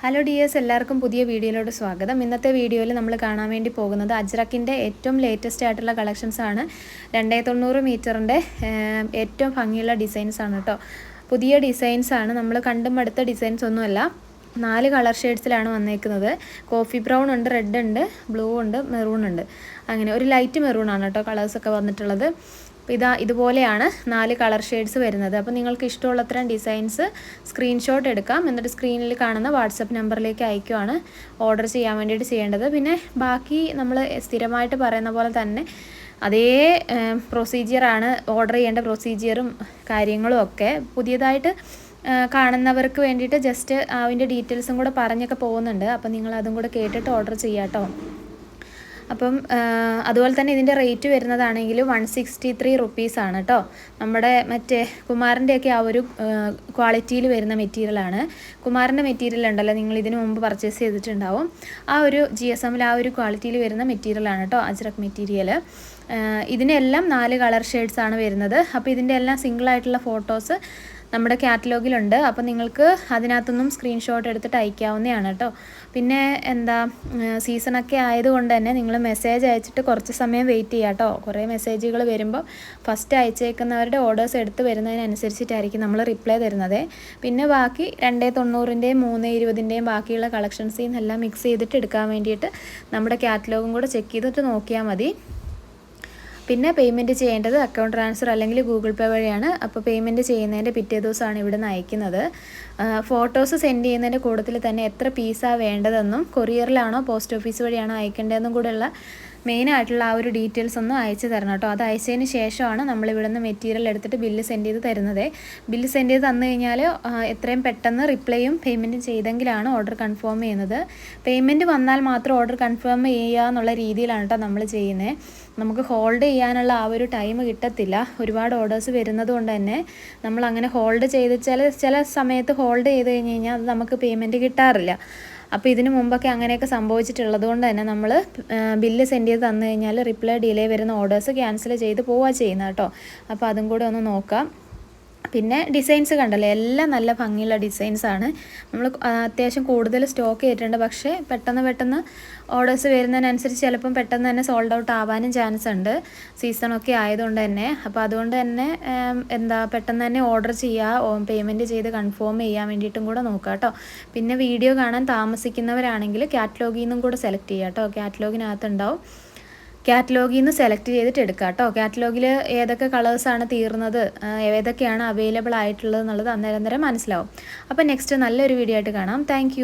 Hello dears എല്ലാവർക്കും പുതിയ വീഡിയോയിലോട്ട് സ്വാഗതം. ഇന്നത്തെ വീഡിയോയിൽ നമ്മൾ കാണാൻ വേണ്ടി പോകുന്നത് അജ്രക്കിന്റെ ഏറ്റവും ലേറ്റസ്റ്റ് ആയിട്ടുള്ള കളക്ഷൻസ് ആണ്. രണ്ടേ തൊണ്ണൂറ് മീറ്ററിന്റെ ഏറ്റവും ഭംഗിയുള്ള ഡിസൈൻസ് ആണ് കേട്ടോ പുതിയ ഡിസൈൻസ് ആണ്. നമ്മൾ കണ്ടും അടുത്ത ഡിസൈൻസ് ഒന്നുമല്ല. നാല് കളർ ഷെയ്ഡ്സിലാണ് വന്നേക്കുന്നത്. കോഫി ബ്രൗൺ ഉണ്ട് റെഡ് ഉണ്ട് ബ്ലൂ ഉണ്ട് മെറൂൺ ഉണ്ട്. അങ്ങനെ ഒരു ലൈറ്റ് മെറൂൺ ആണ് കേട്ടോ കളേഴ്സൊക്കെ വന്നിട്ടുള്ളത്. അപ്പോൾ ഇതാ ഇതുപോലെയാണ് നാല് കളർ ഷെയ്ഡ്സ് വരുന്നത്. അപ്പോൾ നിങ്ങൾക്ക് ഇഷ്ടമുള്ളത്രയും ഡിസൈൻസ് സ്ക്രീൻഷോട്ട് എടുക്കാം. എന്നിട്ട് സ്ക്രീനിൽ കാണുന്ന വാട്സപ്പ് നമ്പറിലേക്ക് അയക്കുവാണ് ഓർഡർ ചെയ്യാൻ വേണ്ടിയിട്ട് ചെയ്യേണ്ടത്. പിന്നെ ബാക്കി നമ്മൾ സ്ഥിരമായിട്ട് പറയുന്ന പോലെ തന്നെ അതേ പ്രൊസീജിയറാണ് ഓർഡർ ചെയ്യേണ്ട പ്രൊസീജിയറും കാര്യങ്ങളും ഒക്കെ. പുതിയതായിട്ട് കാണുന്നവർക്ക് വേണ്ടിയിട്ട് ജസ്റ്റ് അതിന്റെ ഡീറ്റെയിൽസും കൂടെ പറഞ്ഞൊക്കെ പോകുന്നുണ്ട്. അപ്പോൾ നിങ്ങൾ അതും കൂടെ കേട്ടിട്ട് ഓർഡർ ചെയ്യാം കേട്ടോ അപ്പം അതുപോലെ തന്നെ ഇതിന്റെ റേറ്റ് വരുന്നതാണെങ്കിൽ വൺ സിക്സ്റ്റി ത്രീ റുപ്പീസാണ് കേട്ടോ നമ്മുടെ മറ്റേ കുമാറിന്റെയൊക്കെ ആ ഒരു ക്വാളിറ്റിയിൽ വരുന്ന മെറ്റീരിയലാണ്. കുമാറിന്റെ മെറ്റീരിയൽ ഉണ്ടല്ലോ നിങ്ങൾ ഇതിനു മുമ്പ് പർച്ചേസ് ചെയ്തിട്ടുണ്ടാവും. ആ ഒരു ജി എസ് എമ്മിൽ ആ ഒരു ക്വാളിറ്റിയിൽ വരുന്ന മെറ്റീരിയലാണ് കേട്ടോ അജ്രക് മെറ്റീരിയൽ ഇതിനെല്ലാം നാല് കളർ ഷെയ്ഡ്സ് ആണ് വരുന്നത്. അപ്പോൾ ഇതിന്റെ എല്ലാം സിംഗിൾ ആയിട്ടുള്ള ഫോട്ടോസ് നമ്മുടെ കാറ്റലോഗിലുണ്ട്. അപ്പോൾ നിങ്ങൾക്ക് അതിനകത്തൊന്നും സ്ക്രീൻഷോട്ട് എടുത്തിട്ട് അയക്കാവുന്നതാണ് കേട്ടോ. പിന്നെ എന്താ സീസണൊക്കെ ആയതുകൊണ്ട് തന്നെ നിങ്ങൾ മെസ്സേജ് അയച്ചിട്ട് കുറച്ച് സമയം വെയിറ്റ് ചെയ്യുക കേട്ടോ. കുറേ മെസ്സേജുകൾ വരുമ്പോൾ ഫസ്റ്റ് അയച്ചേക്കുന്നവരുടെ ഓർഡേഴ്സ് എടുത്ത് വരുന്നതിനനുസരിച്ചിട്ടായിരിക്കും നമ്മൾ റിപ്ലൈ തരുന്നത്. പിന്നെ ബാക്കി രണ്ടേ തൊണ്ണൂറിന്റെയും മൂന്ന് ഇരുപതിന്റെയും ബാക്കിയുള്ള കളക്ഷൻസിൽ നിന്നെല്ലാം മിക്സ് ചെയ്തിട്ട് എടുക്കാൻ വേണ്ടിയിട്ട് നമ്മുടെ കാറ്റലോഗും കൂടെ ചെക്ക് ചെയ്തിട്ട് നോക്കിയാൽ മതി. പിന്നെ പേയ്മെന്റ് ചെയ്യേണ്ടത് അക്കൗണ്ട് ട്രാൻസ്ഫർ അല്ലെങ്കിൽ ഗൂഗിൾ പേ വഴിയാണ്. അപ്പോൾ പേയ്മെന്റ് ചെയ്യുന്നതിന്റെ പിറ്റേ ദിവസമാണ് ഇവിടെ നിന്ന് അയക്കുന്നത് ഫോട്ടോസ് സെൻഡ് ചെയ്യുന്നതിന്റെ കൂട്ടത്തിൽ തന്നെ എത്ര പീസാണ് വേണ്ടതെന്നും കൊറിയറിലാണോ പോസ്റ്റ് ഓഫീസ് വഴിയാണോ അയക്കേണ്ടതെന്നും കൂടെയുള്ള മെയിൻ ആയിട്ടുള്ള ആ ഒരു ഡീറ്റെയിൽസ് ഒന്ന് അയച്ചു തരണം കേട്ടോ. അത് അയച്ചതിന് ശേഷമാണ് നമ്മൾ ഇവിടെ നിന്ന് മെറ്റീരിയൽ എടുത്തിട്ട് ബില്ല് സെൻഡ് ചെയ്ത് തരുന്നത്. ബില്ല് സെൻഡ് ചെയ്ത് തന്നു കഴിഞ്ഞാൽ എത്രയും പെട്ടെന്ന് റിപ്ലൈയും പേയ്മെന്റും ചെയ്തെങ്കിലാണ് ഓർഡർ കൺഫേം ചെയ്യുന്നത്. പേയ്മെന്റ് വന്നാൽ മാത്രം ഓർഡർ കൺഫേം ചെയ്യുക എന്നുള്ള രീതിയിലാണ് കേട്ടോ നമ്മൾ ചെയ്യുന്നത്. നമുക്ക് ഹോൾഡ് ചെയ്യാനുള്ള ആ ഒരു ടൈം കിട്ടത്തില്ല. ഒരുപാട് ഓർഡേഴ്സ് വരുന്നത് കൊണ്ട് തന്നെ നമ്മൾ അങ്ങനെ ഹോൾഡ് ചെയ്ത് ചില ചില സമയത്ത് ഹോൾഡ് ചെയ്ത് കഴിഞ്ഞ് കഴിഞ്ഞാൽ അത് നമുക്ക് പേയ്മെന്റ് കിട്ടാറില്ല. അപ്പോൾ ഇതിനു മുമ്പൊക്കെ അങ്ങനെയൊക്കെ സംഭവിച്ചിട്ടുള്ളത് കൊണ്ട് തന്നെ നമ്മൾ ബില്ല് സെൻഡ് ചെയ്ത് തന്നു കഴിഞ്ഞാൽ റിപ്ലൈ ഡിലേ വരുന്ന ഓർഡേഴ്സ് ക്യാൻസൽ ചെയ്ത് പോവുക ചെയ്യുന്നത് കേട്ടോ. അപ്പോൾ അതും കൂടെ ഒന്ന് നോക്കാം. പിന്നെ ഡിസൈൻസ് കണ്ടല്ലോ? എല്ലാം നല്ല ഭംഗിയുള്ള ഡിസൈൻസാണ് നമ്മൾ അത്യാവശ്യം കൂടുതൽ സ്റ്റോക്ക് ചെയ്തിട്ടുണ്ട് പക്ഷേ പെട്ടെന്ന് പെട്ടെന്ന് ഓർഡേഴ്സ് വരുന്നതിനനുസരിച്ച് ചിലപ്പം പെട്ടെന്ന് തന്നെ സോൾഡ് ഔട്ട് ആവാനും ചാൻസ് ഉണ്ട്. സീസണൊക്കെ ആയതുകൊണ്ട് തന്നെ. അപ്പോൾ അതുകൊണ്ട് തന്നെ എന്താ പെട്ടെന്ന് തന്നെ ഓർഡർ ചെയ്യുക പേയ്മെന്റ് ചെയ്ത് കൺഫേം ചെയ്യാൻ വേണ്ടിയിട്ടും കൂടെ നോക്കുക കേട്ടോ പിന്നെ വീഡിയോ കാണാൻ താമസിക്കുന്നവരാണെങ്കിൽ കാറ്റലോഗിൽ നിന്നും കൂടെ സെലക്ട് ചെയ്യുക കേട്ടോ കാറ്റലോഗിനകത്ത് ഉണ്ടാവും കാറ്റലോഗിൽ നിന്ന് സെലക്ട് ചെയ്തിട്ട് എടുക്കുക കേട്ടോ. കാറ്റലോഗിൽ ഏതൊക്കെ കളേഴ്സാണ് തീർന്നത് ഏതൊക്കെയാണ് അവൈലബിൾ ആയിട്ടുള്ളത് എന്നുള്ളത് അന്നേരം അന്നേരം മനസ്സിലാവും. അപ്പോൾ നെക്സ്റ്റ് നല്ലൊരു വീഡിയോ ആയിട്ട് കാണാം. താങ്ക്